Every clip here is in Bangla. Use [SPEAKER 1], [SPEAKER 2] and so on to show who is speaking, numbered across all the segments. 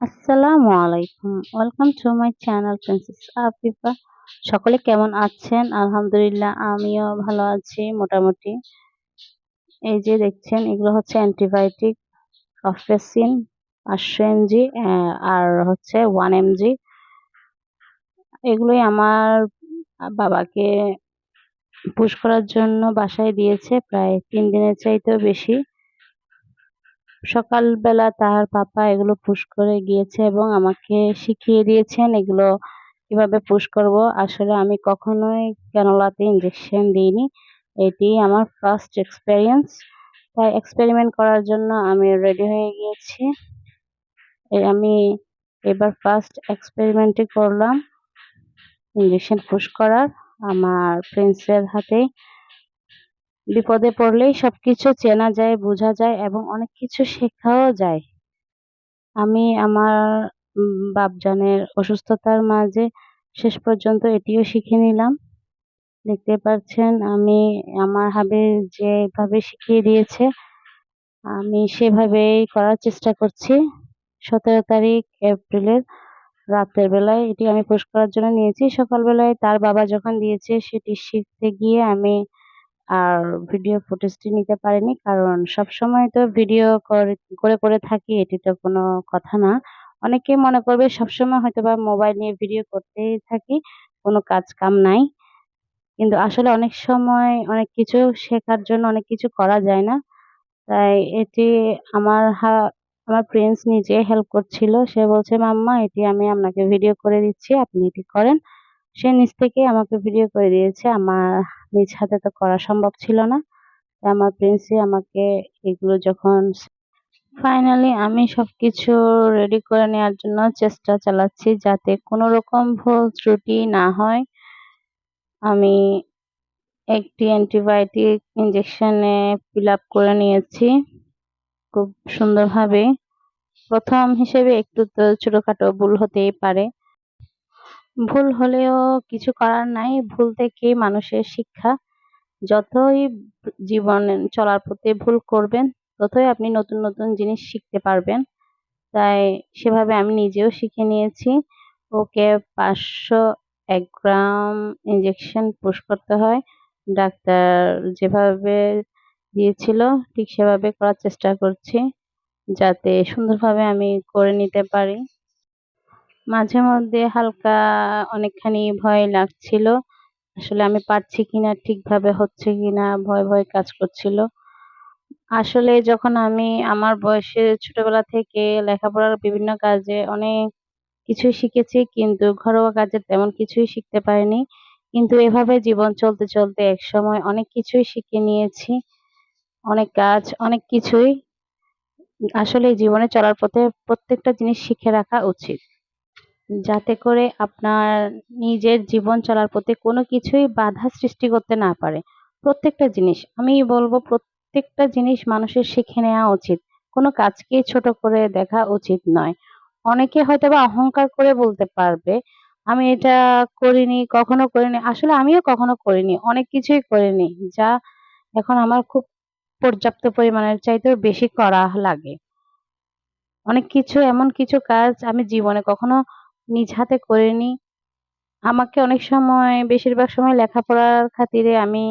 [SPEAKER 1] আসসালামু আলাইকুম welcome to my channel princess Afifa সকলে কেমন আছেন? আলহামদুলিল্লাহ, আমিও ভালো আছি, মোটামুটি। এই যে দেখছেন, এগুলো হচ্ছে অ্যান্টিবায়োটিক অফেসিন পাঁচশো এমজি আর হচ্ছে ওয়ান এমজি এগুলোই আমার বাবাকে পুশ করার জন্য বাসায় দিয়েছে, প্রায় তিন দিনের চাইতেও বেশি। সকালবেলা তার পাপা এগুলো পুশ করে গিয়েছে এবং আমাকে শিখিয়ে দিয়েছেন এগুলো কীভাবে পুশ করব। আসলে আমি কখনোই ক্যানোলাতে ইঞ্জেকশন দিইনি। এটি আমার ফার্স্ট এক্সপেরিয়েন্স তাই এক্সপেরিমেন্ট করার জন্য আমি রেডি হয়ে গিয়েছি। আমি এবার ফার্স্ট এক্সপেরিমেন্টই করলাম। ইঞ্জেকশন পুশ করার। আমার প্রিন্সের হাতে বিপদে পড়লেই সবকিছু চেনা যায়, বোঝা যায় এবং অনেক কিছু শেখাও যায়। আমি আমার বাপজানের অসুস্থতার মাঝে শেষ পর্যন্ত এটিও শিখে নিলাম। দেখতে পাচ্ছেন, আমি, আমার হাবে যেভাবে শিখিয়ে দিয়েছে, আমি সেভাবেই করার চেষ্টা করছি। সতেরো তারিখ এপ্রিলের রাতের বেলায় এটি আমি পোস্ট করার জন্য নিয়েছি। সকালবেলায় তার বাবা যখন দিয়েছে সেটি শিখতে গিয়ে আমি আর ভিডিও ফুটেজটি নিতে পারিনি, কারণ সবসময় তো ভিডিও করে করে করে থাকি, এটি তো কোনো কথা না। অনেকে মনে করবে সবসময় হয়তো বা মোবাইল নিয়ে ভিডিও করতেই থাকি, কোনো কাজ কাম নাই। কিন্তু আসলে অনেক সময় অনেক কিছু শেখার জন্য অনেক কিছু করা যায় না। তাই এটি আমার হা, আমার প্রিন্স নিজে হেল্প করছিল। সে বলছে, মাম্মা, এটি আমি আপনাকে ভিডিও করে দিচ্ছি, আপনি এটি করেন। সে নিজ থেকে আমাকে ভিডিও করে দিয়েছে। আমার নিজ হাতে তো করা সম্ভব ছিল না। আমার প্রিন্সি আমাকে এগুলো যখন ফাইনালি আমি সবকিছু রেডি করে নেওয়ার জন্য চেষ্টা চালাচ্ছি যাতে কোনো রকম ভুল ত্রুটি না হয়। আমি একটি অ্যান্টিবায়োটিক ইঞ্জেকশনে ফিল আপ করে নিয়েছি খুব সুন্দরভাবে। প্রথম হিসেবে একটু তো ছোটখাটো ভুল হতেই পারে। ভুল হলেও কিছু করার নাই। ভুল থেকেই মানুষের শিক্ষা। যতই জীবন চলার পথে ভুল করবেন, ততই আপনি নতুন নতুন জিনিস শিখতে পারবেন। তাই সেভাবে আমি নিজেও শিখে নিয়েছি। ওকে পাঁচশো এক গ্রাম ইঞ্জেকশন পুশ করতে হয়। ডাক্তার যেভাবে দিয়েছিল, ঠিক সেভাবে করার চেষ্টা করছি, যাতে সুন্দরভাবে আমি করে নিতে পারি। মাঝে মধ্যে হালকা অনেকখানি ভয় লাগছিল। আসলে আমি পারছি কিনা, ঠিকভাবে হচ্ছে কিনা, ভয় ভয় কাজ করছিল। আসলে যখন আমি আমার বয়সে ছোটবেলা থেকে লেখাপড়ার বিভিন্ন কাজে অনেক কিছুই শিখেছি, কিন্তু ঘরোয়া কাজে তেমন কিছুই শিখতে পারিনি। কিন্তু এভাবে জীবন চলতে চলতে এক সময় অনেক কিছুই শিখে নিয়েছি। অনেক কাজ, অনেক কিছুই আসলে জীবনে চলার পথে প্রত্যেকটা জিনিস শিখে রাখা উচিত। যাতে করে আপনার নিজের জীবন চলার পথে কোনো কিছুই বাধা সৃষ্টি করতে না পারে। প্রত্যেকটা জিনিস, আমি বলব প্রত্যেকটা জিনিস মানুষের শিখে নেওয়া উচিত। কোনো কাজকে ছোট করে দেখা উচিত নয়। অনেকে হয়তো বা অহংকার করে বলতে পারবে, আমি এটা করিনি, কখনো করিনি। আসলে আমিও কখনো করিনি, অনেক কিছুই করিনি, যা এখন আমার খুব পর্যাপ্ত পরিমাণের চাইতেও বেশি করা লাগে। অনেক কিছু, এমন কিছু কাজ আমি জীবনে কখনো নিজ হাতে করিনি আমাকে অনেক সময়, বেশিরভাগ সময় লেখাপড়ার খাতিরে আমি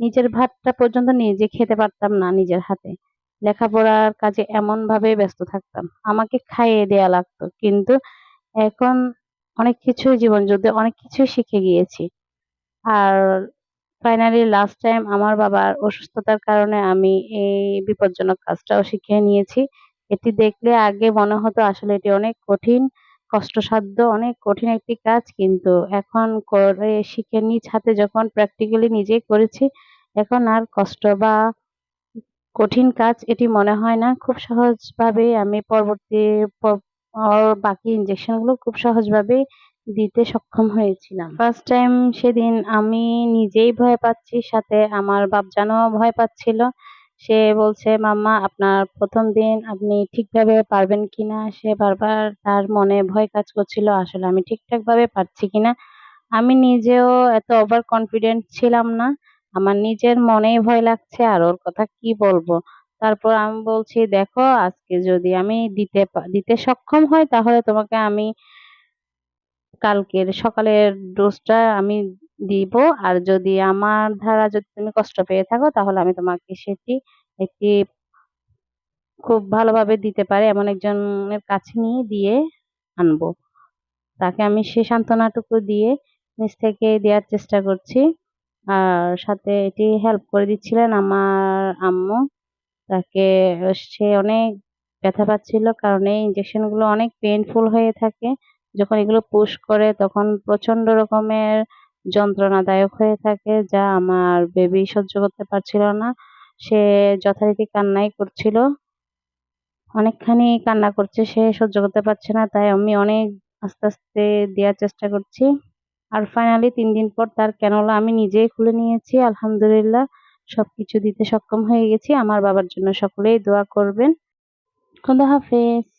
[SPEAKER 1] নিজের ভাতটা পর্যন্ত নিজে খেতে পারতাম না নিজের হাতে। লেখাপড়ার কাজে এমন ভাবে ব্যস্ত থাকতাম। আমাকে খাইয়ে দেয়া লাগতো। কিন্তু এখন অনেক কিছুই জীবন যুদ্ধে অনেক কিছুই শিখে গিয়েছি। আর ফাইনালি লাস্ট টাইম আমার বাবার অসুস্থতার কারণে আমি এই বিপজ্জনক কাজটাও শিখে নিয়েছি। এটি দেখলে আগে মনে হতো আসলে এটি অনেক কঠিন। কষ্টসাধ্য, অনেক কঠিন একটি কাজ কিন্তু এখন করে শিখে নিজ হাতে যখন প্র্যাকটিক্যালি নিজেই করেছি, এখন আর কষ্ট বা কঠিন কাজ এটি মনে হয় না। খুব সহজভাবে আমি পরবর্তী বাকি ইঞ্জেকশনগুলো খুব সহজভাবে দিতে সক্ষম হয়েছিলাম। ফার্স্ট টাইম সেদিন আমি নিজেই ভয় পাচ্ছি, সাথে আমার বাপজানও ভয় পাচ্ছিল। সে বলছে, মাম্মা, আপনার প্রথম দিন আপনি ঠিকভাবে পারবেন কিনা? সে বারবার তার মনে ভয় কাজ করছিল, আসলে আমি ঠিকঠাক ভাবে পারছি কিনা? আমি নিজেও এত ওভার কনফিডেন্ট ছিলাম না। আমার নিজের মনেই ভয় লাগছে, আর ওর কথা কি বলব? তারপর আমি বলছি, দেখো, আজকে যদি আমি দিতে দিতে সক্ষম হয় তাহলে তোমাকে আমি কালকের সকালের ডোজটা আমি দিব। আর যদি আমার দ্বারা যদি তুমি কষ্ট পেয়ে থাকো, তাহলে আমি তোমাকে সেটি একটি খুব ভালোভাবে দিতে পারে এমন একজনের কাছে নিয়ে দিয়ে আনব। তাকে আমি সে সান্ত্বনাটুকু দিয়ে নিজ থেকে দেওয়ার চেষ্টা করছি। আর সাথে এটি হেল্প করে দিচ্ছিলেন আমার আম্মু। তাকে সে অনেক ব্যথা পাচ্ছিল কারণ এই ইনজেকশনগুলো অনেক পেইনফুল হয়ে থাকে। যখন এগুলো পুশ করে, তখন প্রচণ্ড রকমের যন্ত্রণাদায়ক হয়ে থাকে, যা আমার বেবি সহ্য করতে পারছিল না। সে যথারীতি কান্নাই করছিল। অনেকখানি কান্না করছে, সে সহ্য করতে পারছে না, তাই আমি অনেক আস্তে আস্তে দেওয়ার চেষ্টা করছি। আর ফাইনালি তিন দিন পর তার ক্যানোলা আমি নিজেই খুলে নিয়েছি। আলহামদুলিল্লাহ, সবকিছু দিতে সক্ষম হয়ে গেছি। আমার বাবার জন্য সকলেই দোয়া করবেন। খোদা হাফেজ।